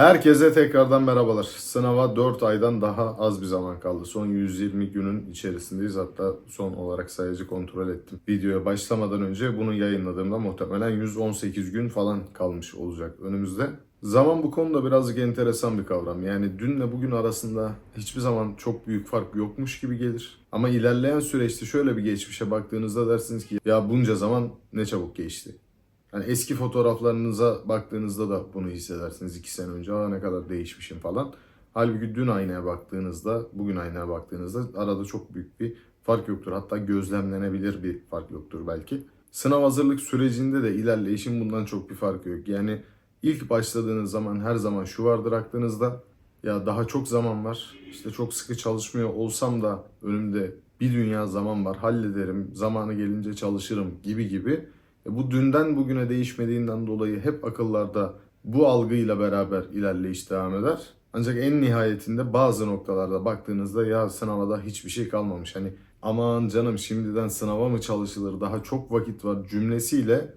Herkese tekrardan merhabalar. Sınava 4 aydan daha az bir zaman kaldı. Son 120 günün içerisindeyiz. Hatta son olarak sayacı kontrol ettim. Videoya başlamadan önce bunu yayınladığımda muhtemelen 118 gün falan kalmış olacak önümüzde. Zaman bu konuda birazcık enteresan bir kavram. Yani dünle bugün arasında hiçbir zaman çok büyük fark yokmuş gibi gelir. Ama ilerleyen süreçte şöyle bir geçmişe baktığınızda dersiniz ki ya bunca zaman ne çabuk geçti. Hani eski fotoğraflarınıza baktığınızda da bunu hissedersiniz. iki sene önce Aa, ne kadar değişmişim falan. Halbuki dün aynaya baktığınızda, bugün aynaya baktığınızda arada çok büyük bir fark yoktur. Hatta gözlemlenebilir bir fark yoktur belki. Sınav hazırlık sürecinde de ilerleyişin bundan çok bir farkı yok. Yani ilk başladığınız zaman her zaman şu vardır aklınızda. Ya daha çok zaman var. İşte çok sıkı çalışmıyor olsam da önümde bir dünya zaman var. Hallederim. Zamanı gelince çalışırım gibi gibi. E bu dünden bugüne değişmediğinden dolayı hep akıllarda bu algıyla beraber ilerleyiş devam eder. Ancak en nihayetinde bazı noktalarda baktığınızda ya sınava da hiçbir şey kalmamış. Hani aman canım şimdiden sınava mı çalışılır daha çok vakit var cümlesiyle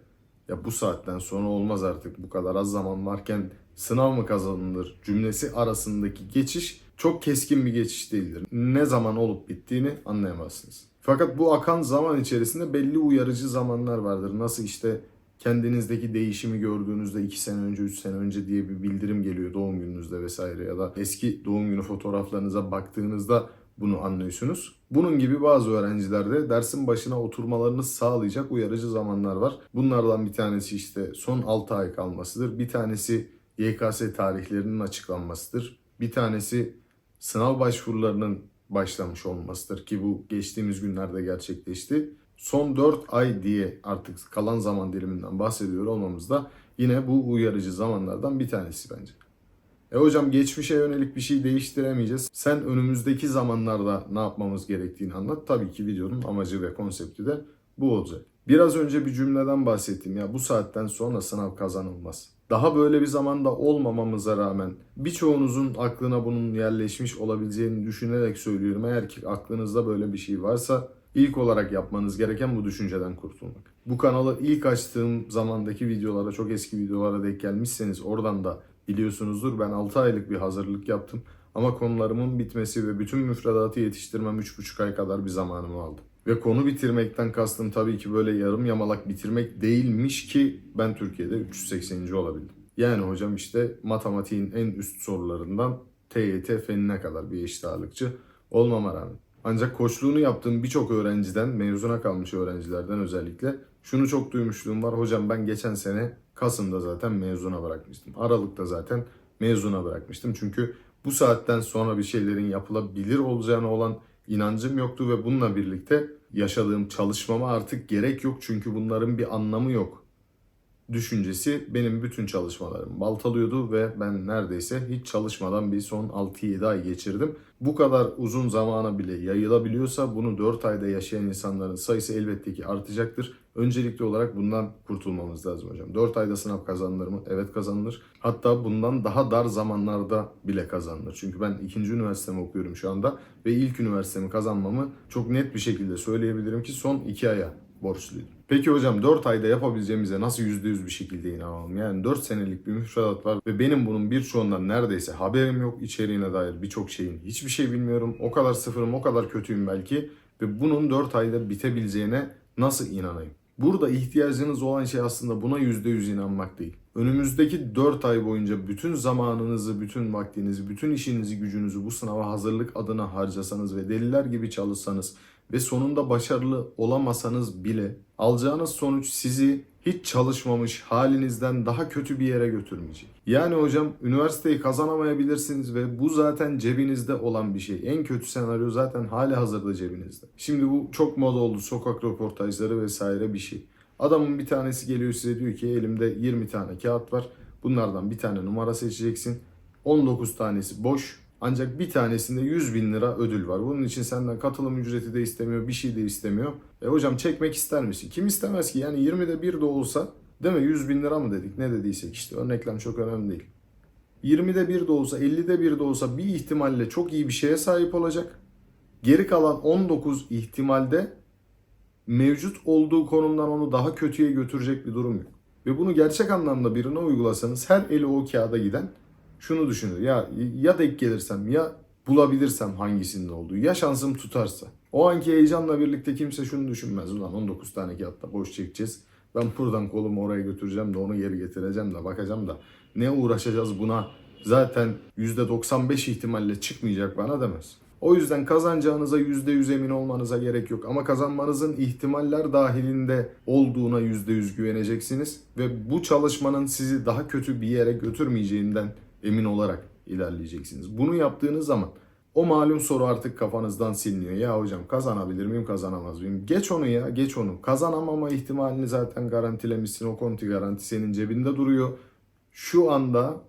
ya bu saatten sonra olmaz artık bu kadar az zaman varken sınav mı kazanılır cümlesi arasındaki geçiş çok keskin bir geçiş değildir. Ne zaman olup bittiğini anlayamazsınız. Fakat bu akan zaman içerisinde belli uyarıcı zamanlar vardır. Nasıl işte kendinizdeki değişimi gördüğünüzde 2 sene önce 3 sene önce diye bir bildirim geliyor doğum gününüzde vesaire ya da eski doğum günü fotoğraflarınıza baktığınızda bunu anlıyorsunuz. Bunun gibi bazı öğrencilerde dersin başına oturmalarını sağlayacak uyarıcı zamanlar var. Bunlardan bir tanesi işte son 6 ay kalmasıdır. Bir tanesi YKS tarihlerinin açıklanmasıdır. Bir tanesi sınav başvurularının başlamış olmasıdır ki bu geçtiğimiz günlerde gerçekleşti. Son 4 ay diye artık kalan zaman diliminden bahsediyor olmamız da yine bu uyarıcı zamanlardan bir tanesi bence. E hocam geçmişe yönelik bir şey değiştiremeyeceğiz. Sen önümüzdeki zamanlarda ne yapmamız gerektiğini anlat. Tabii ki videonun amacı ve konsepti de bu olacak. Biraz önce bir cümleden bahsettim ya bu saatten sonra sınav kazanılmaz. Daha böyle bir zamanda olmamamıza rağmen birçoğunuzun aklına bunun yerleşmiş olabileceğini düşünerek söylüyorum. Eğer ki aklınızda böyle bir şey varsa ilk olarak yapmanız gereken bu düşünceden kurtulmak. Bu kanalı ilk açtığım zamandaki videolara, çok eski videolara denk gelmişseniz oradan da biliyorsunuzdur. Ben 6 aylık bir hazırlık yaptım. Ama konularımın bitmesi ve bütün müfredatı yetiştirmem 3,5 ay kadar bir zamanımı aldı. Ve konu bitirmekten kastım tabii ki böyle yarım yamalak bitirmek değilmiş ki ben Türkiye'de 380. olabildim. Yani hocam işte matematiğin en üst sorularından TYT fenine kadar bir eşit ağırlıkçı olmama rağmen. Ancak koçluğunu yaptığım birçok öğrenciden, mezuna kalmış öğrencilerden özellikle şunu çok duymuşluğum var. Hocam ben geçen sene Kasım'da zaten mezuna bırakmıştım. Aralık'ta zaten mezuna bırakmıştım. Çünkü bu saatten sonra bir şeylerin yapılabilir olacağına olan inancım yoktu ve bununla birlikte yaşadığım çalışmama artık gerek yok çünkü bunların bir anlamı yok. Düşüncesi benim bütün çalışmalarımı baltalıyordu ve ben neredeyse hiç çalışmadan bir son 6-7 ay geçirdim. Bu kadar uzun zamana bile yayılabiliyorsa bunu 4 ayda yaşayan insanların sayısı elbette ki artacaktır. Öncelikli olarak bundan kurtulmamız lazım hocam. 4 ayda sınav kazanılır mı? Evet kazanılır. Hatta bundan daha dar zamanlarda bile kazanılır. Çünkü ben ikinci üniversitemi okuyorum şu anda ve ilk üniversitemi kazanmamı çok net bir şekilde söyleyebilirim ki son 2 aya borçluydum. Peki hocam 4 ayda yapabileceğimize nasıl %100 bir şekilde inanalım? Yani 4 senelik bir müfredat var ve benim bunun birçoğundan neredeyse haberim yok. içeriğine dair birçok şeyin hiçbir şey bilmiyorum. O kadar sıfırım, o kadar kötüyüm belki ve bunun 4 ayda bitebileceğine nasıl inanayım? Burada ihtiyacınız olan şey aslında buna %100 inanmak değil. Önümüzdeki 4 ay boyunca bütün zamanınızı, bütün vaktinizi, bütün işinizi, gücünüzü bu sınava hazırlık adına harcasanız ve deliler gibi çalışsanız ve sonunda başarılı olamasanız bile alacağınız sonuç sizi hiç çalışmamış halinizden daha kötü bir yere götürmeyecek. Yani hocam üniversiteyi kazanamayabilirsiniz ve bu zaten cebinizde olan bir şey. En kötü senaryo zaten hali hazırda cebinizde. Şimdi bu çok moda oldu sokak röportajları vesaire bir şey. Adamın bir tanesi geliyor size diyor ki elimde 20 tane kağıt var. Bunlardan bir tane numara seçeceksin. 19 tanesi boş. Ancak bir tanesinde 100 bin lira ödül var. Bunun için senden katılım ücreti de istemiyor, bir şey de istemiyor. E hocam çekmek ister misin? Kim istemez ki? Yani 20'de bir de olsa değil mi? 100 bin lira mı dedik? Ne dediysek işte. Örneklem çok önemli değil. 20'de bir de olsa, 50'de bir de olsa bir ihtimalle çok iyi bir şeye sahip olacak. Geri kalan 19 ihtimalde mevcut olduğu konumdan onu daha kötüye götürecek bir durum yok. Ve bunu gerçek anlamda birine uygulasanız her eli o kağıda giden şunu düşünür. Ya ya denk gelirsem ya bulabilirsem hangisinin olduğu ya şansım tutarsa. O anki heyecanla birlikte kimse şunu düşünmez. Ulan 19 tane kağıtta boş çekeceğiz. Ben buradan kolumu oraya götüreceğim de onu geri getireceğim de bakacağım da ne uğraşacağız buna zaten %95 ihtimalle çıkmayacak bana demez. O yüzden kazanacağınıza %100 emin olmanıza gerek yok. Ama kazanmanızın ihtimaller dahilinde olduğuna %100 güveneceksiniz. Ve bu çalışmanın sizi daha kötü bir yere götürmeyeceğinden emin olarak ilerleyeceksiniz. Bunu yaptığınız zaman o malum soru artık kafanızdan siliniyor. Ya hocam kazanabilir miyim, kazanamaz mıyım? Geç onu ya, geç onu. Kazanamama ihtimalini zaten garantilemişsin. O konti garanti senin cebinde duruyor. Şu anda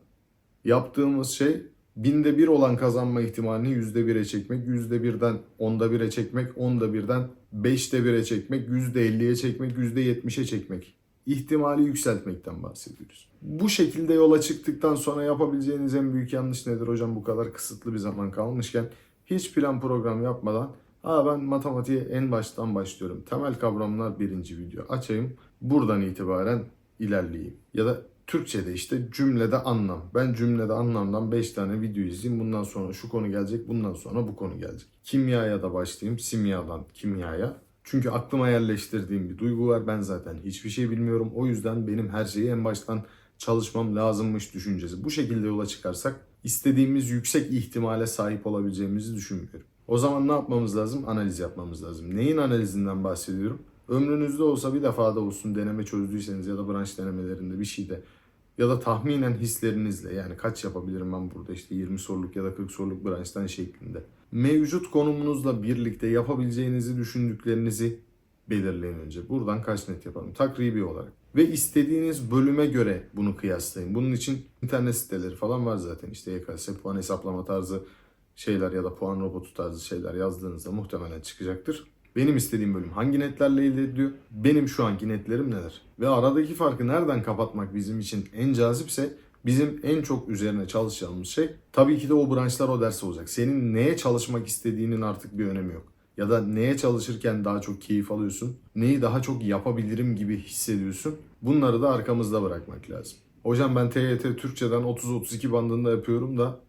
yaptığımız şey binde bir olan kazanma ihtimalini yüzde bire çekmek, yüzde birden onda bire çekmek, onda birden beşte bire çekmek, yüzde elliye çekmek, yüzde yetmişe çekmek. İhtimali yükseltmekten bahsediyoruz. Bu şekilde yola çıktıktan sonra yapabileceğiniz en büyük yanlış nedir hocam bu kadar kısıtlı bir zaman kalmışken hiç plan program yapmadan Aa ben matematiğe en baştan başlıyorum. Temel kavramlar birinci video. Açayım. Buradan itibaren ilerleyeyim. Ya da Türkçe'de işte cümlede anlam. Ben cümlede anlamdan 5 tane video izleyeyim. Bundan sonra şu konu gelecek, bundan sonra bu konu gelecek. Kimyaya da başlayayım. Simyadan kimyaya. Çünkü aklıma yerleştirdiğim bir duygu var. Ben zaten hiçbir şey bilmiyorum. O yüzden benim her şeyi en baştan çalışmam lazımmış düşüncesi. Bu şekilde yola çıkarsak istediğimiz yüksek ihtimale sahip olabileceğimizi düşünmüyorum. O zaman ne yapmamız lazım? Analiz yapmamız lazım. Neyin analizinden bahsediyorum? Ömrünüzde olsa bir defa da olsun deneme çözdüyseniz ya da branş denemelerinde bir şeyde ya da tahminen hislerinizle yani kaç yapabilirim ben burada işte 20 soruluk ya da 40 soruluk branştan şeklinde. Mevcut konumunuzla birlikte yapabileceğinizi düşündüklerinizi belirleyin önce. Buradan kaç net yapalım takribi olarak. Ve istediğiniz bölüme göre bunu kıyaslayın. Bunun için internet siteleri falan var zaten. İşte YKS puan hesaplama tarzı şeyler ya da puan robotu tarzı şeyler yazdığınızda muhtemelen çıkacaktır. Benim istediğim bölüm hangi netlerle elde ediliyor? Benim şu anki netlerim neler? Ve aradaki farkı nereden kapatmak bizim için en cazipse bizim en çok üzerine çalışacağımız şey tabii ki de o branşlar o ders olacak. Senin neye çalışmak istediğinin artık bir önemi yok. Ya da neye çalışırken daha çok keyif alıyorsun? Neyi daha çok yapabilirim gibi hissediyorsun? Bunları da arkamızda bırakmak lazım. Hocam ben TYT Türkçeden 30-32 bandında yapıyorum da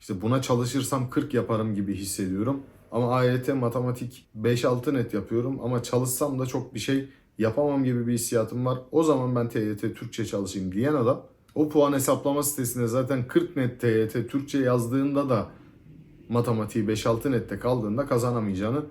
işte buna çalışırsam 40 yaparım gibi hissediyorum. Ama AYT matematik 5-6 net yapıyorum ama çalışsam da çok bir şey yapamam gibi bir hissiyatım var. O zaman ben TYT Türkçe çalışayım diyen adam o puan hesaplama sitesinde zaten 40 net TYT Türkçe yazdığında da matematiği 5-6 nette kaldığında kazanamayacağını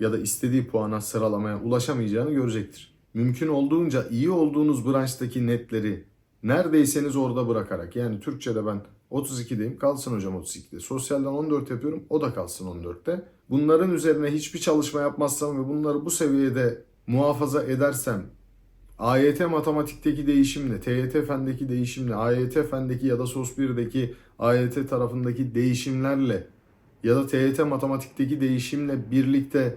ya da istediği puana sıralamaya ulaşamayacağını görecektir. Mümkün olduğunca iyi olduğunuz branştaki netleri neredeyseniz orada bırakarak yani Türkçe'de ben 32'deyim kalsın hocam 32'de. Sosyalden 14 yapıyorum o da kalsın 14'te. Bunların üzerine hiçbir çalışma yapmazsam ve bunları bu seviyede muhafaza edersem AYT matematikteki değişimle, TYT fendeki değişimle, AYT fendeki ya da SOS 1'deki AYT tarafındaki değişimlerle ya da TYT matematikteki değişimle birlikte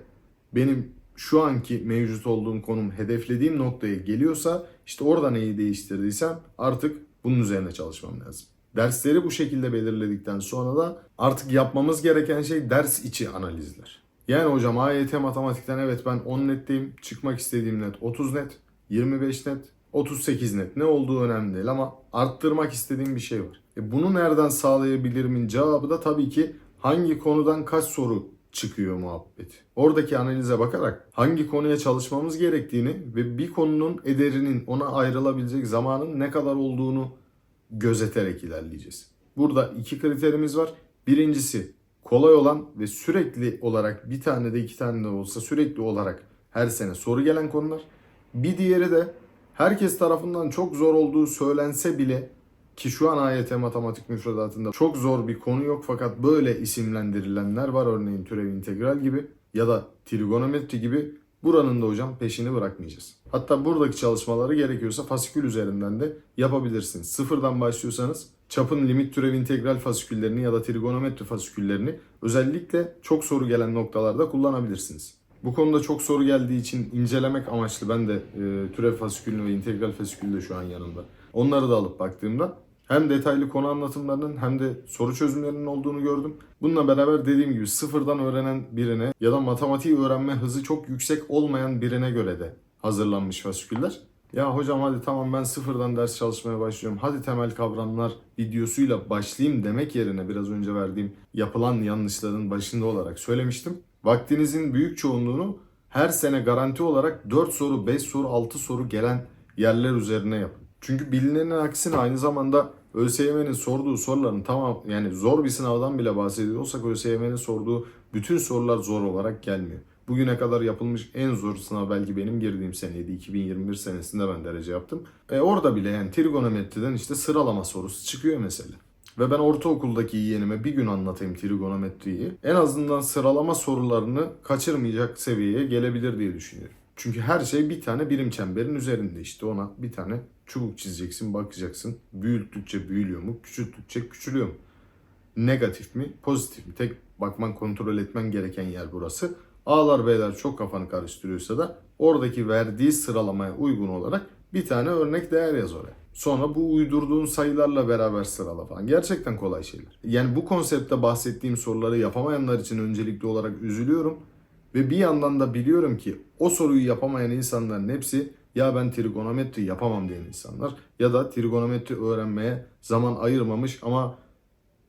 benim şu anki mevcut olduğum konum hedeflediğim noktaya geliyorsa işte orada neyi değiştirdiysem artık bunun üzerine çalışmam lazım. Dersleri bu şekilde belirledikten sonra da artık yapmamız gereken şey ders içi analizler. Yani hocam AYT matematikten evet ben 10 netteyim. Çıkmak istediğim net 30 net, 25 net, 38 net. Ne olduğu önemli değil ama arttırmak istediğim bir şey var. E bunu nereden sağlayabilirimin cevabı da tabii ki hangi konudan kaç soru çıkıyor muhabbeti. Oradaki analize bakarak hangi konuya çalışmamız gerektiğini ve bir konunun ederinin ona ayrılabilecek zamanın ne kadar olduğunu gözeterek ilerleyeceğiz. Burada iki kriterimiz var. Birincisi kolay olan ve sürekli olarak bir tane de iki tane de olsa sürekli olarak her sene soru gelen konular. Bir diğeri de herkes tarafından çok zor olduğu söylense bile ki şu an AYT matematik müfredatında çok zor bir konu yok fakat böyle isimlendirilenler var örneğin türev integral gibi ya da trigonometri gibi buranın da hocam peşini bırakmayacağız. Hatta buradaki çalışmaları gerekiyorsa fasikül üzerinden de yapabilirsiniz. Sıfırdan başlıyorsanız çapın limit türev integral fasiküllerini ya da trigonometri fasiküllerini özellikle çok soru gelen noktalarda kullanabilirsiniz. Bu konuda çok soru geldiği için incelemek amaçlı ben de e, türev fasikülünü ve integral fasikülü de şu an yanımda. Onları da alıp baktığımda hem detaylı konu anlatımlarının hem de soru çözümlerinin olduğunu gördüm. Bununla beraber dediğim gibi sıfırdan öğrenen birine ya da matematiği öğrenme hızı çok yüksek olmayan birine göre de hazırlanmış fasiküller. Ya hocam hadi tamam ben sıfırdan ders çalışmaya başlıyorum. Hadi temel kavramlar videosuyla başlayayım demek yerine biraz önce verdiğim yapılan yanlışların başında olarak söylemiştim. Vaktinizin büyük çoğunluğunu her sene garanti olarak 4 soru, 5 soru, 6 soru gelen yerler üzerine yapın. Çünkü bilinenin aksine aynı zamanda ÖSYM'nin sorduğu soruların tamam yani zor bir sınavdan bile bahsediyorsak ÖSYM'nin sorduğu bütün sorular zor olarak gelmiyor. Bugüne kadar yapılmış en zor sınav belki benim girdiğim seneydi. 2021 senesinde ben derece yaptım. E orada bile yani trigonometriden işte sıralama sorusu çıkıyor mesela. Ve ben ortaokuldaki yeğenime bir gün anlatayım trigonometriyi. En azından sıralama sorularını kaçırmayacak seviyeye gelebilir diye düşünüyorum. Çünkü her şey bir tane birim çemberin üzerinde işte ona bir tane çubuk çizeceksin bakacaksın. Büyüttükçe büyülüyor mu küçülttükçe küçülüyor mu? Negatif mi pozitif mi? Tek bakman kontrol etmen gereken yer burası. A'lar B'ler çok kafanı karıştırıyorsa da oradaki verdiği sıralamaya uygun olarak bir tane örnek değer yaz oraya. Sonra bu uydurduğun sayılarla beraber sırala falan. Gerçekten kolay şeyler. Yani bu konseptte bahsettiğim soruları yapamayanlar için öncelikli olarak üzülüyorum. Ve bir yandan da biliyorum ki o soruyu yapamayan insanların hepsi ya ben trigonometri yapamam diyen insanlar ya da trigonometri öğrenmeye zaman ayırmamış ama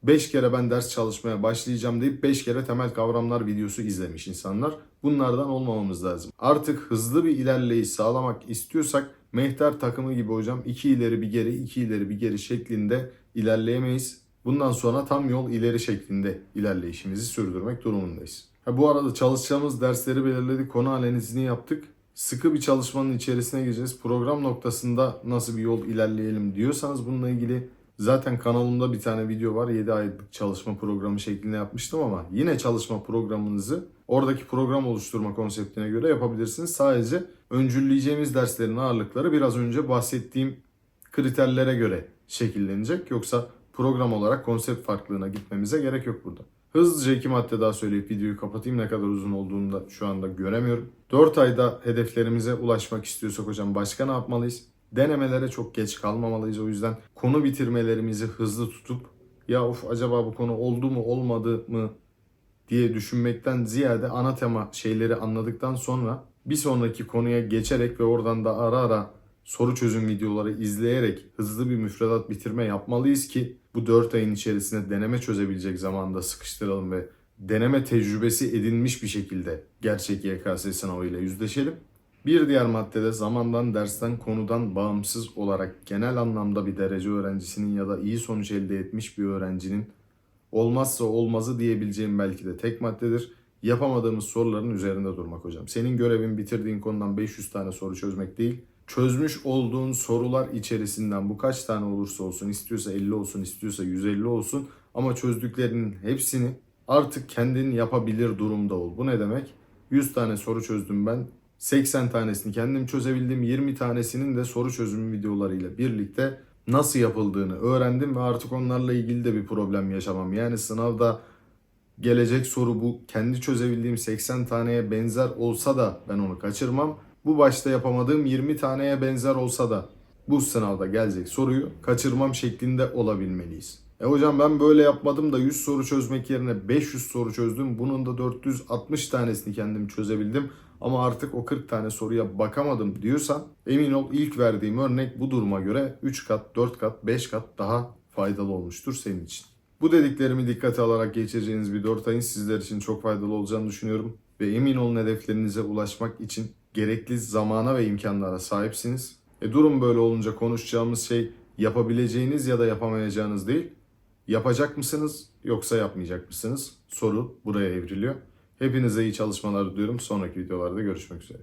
5 kere ben ders çalışmaya başlayacağım deyip 5 kere temel kavramlar videosu izlemiş insanlar. Bunlardan olmamamız lazım. Artık hızlı bir ilerleyiş sağlamak istiyorsak mehter takımı gibi hocam 2 ileri bir geri 2 ileri bir geri şeklinde ilerleyemeyiz. Bundan sonra tam yol ileri şeklinde ilerleyişimizi sürdürmek durumundayız. Ha, bu arada çalışacağımız dersleri belirledik. Konu analizini yaptık. Sıkı bir çalışmanın içerisine gireceğiz. Program noktasında nasıl bir yol ilerleyelim diyorsanız bununla ilgili Zaten kanalımda bir tane video var. 7 aylık çalışma programı şeklinde yapmıştım ama yine çalışma programınızı oradaki program oluşturma konseptine göre yapabilirsiniz. Sadece öncülleyeceğimiz derslerin ağırlıkları biraz önce bahsettiğim kriterlere göre şekillenecek. Yoksa program olarak konsept farklılığına gitmemize gerek yok burada. Hızlıca iki madde daha söyleyip videoyu kapatayım. Ne kadar uzun olduğunu da şu anda göremiyorum. 4 ayda hedeflerimize ulaşmak istiyorsak hocam başka ne yapmalıyız? Denemelere çok geç kalmamalıyız. O yüzden konu bitirmelerimizi hızlı tutup ya of acaba bu konu oldu mu olmadı mı diye düşünmekten ziyade ana tema şeyleri anladıktan sonra bir sonraki konuya geçerek ve oradan da ara ara soru çözüm videoları izleyerek hızlı bir müfredat bitirme yapmalıyız ki bu 4 ayın içerisinde deneme çözebilecek zamanda sıkıştıralım ve deneme tecrübesi edinmiş bir şekilde gerçek YKS sınavıyla yüzleşelim. Bir diğer maddede zamandan, dersten, konudan bağımsız olarak genel anlamda bir derece öğrencisinin ya da iyi sonuç elde etmiş bir öğrencinin olmazsa olmazı diyebileceğim belki de tek maddedir. Yapamadığımız soruların üzerinde durmak hocam. Senin görevin bitirdiğin konudan 500 tane soru çözmek değil. Çözmüş olduğun sorular içerisinden bu kaç tane olursa olsun, istiyorsa 50 olsun, istiyorsa 150 olsun ama çözdüklerinin hepsini artık kendin yapabilir durumda ol. Bu ne demek? 100 tane soru çözdüm ben. 80 tanesini kendim çözebildim. 20 tanesinin de soru çözümü videolarıyla birlikte nasıl yapıldığını öğrendim ve artık onlarla ilgili de bir problem yaşamam. Yani sınavda gelecek soru bu kendi çözebildiğim 80 taneye benzer olsa da ben onu kaçırmam. Bu başta yapamadığım 20 taneye benzer olsa da bu sınavda gelecek soruyu kaçırmam şeklinde olabilmeliyiz. E hocam ben böyle yapmadım da 100 soru çözmek yerine 500 soru çözdüm. Bunun da 460 tanesini kendim çözebildim. Ama artık o 40 tane soruya bakamadım diyorsan emin ol ilk verdiğim örnek bu duruma göre 3 kat, 4 kat, 5 kat daha faydalı olmuştur senin için. Bu dediklerimi dikkate alarak geçireceğiniz bir 4 ayın sizler için çok faydalı olacağını düşünüyorum. Ve emin olun hedeflerinize ulaşmak için gerekli zamana ve imkanlara sahipsiniz. E durum böyle olunca konuşacağımız şey yapabileceğiniz ya da yapamayacağınız değil. Yapacak mısınız yoksa yapmayacak mısınız? Soru buraya evriliyor. Hepinize iyi çalışmalar diliyorum. Sonraki videolarda görüşmek üzere.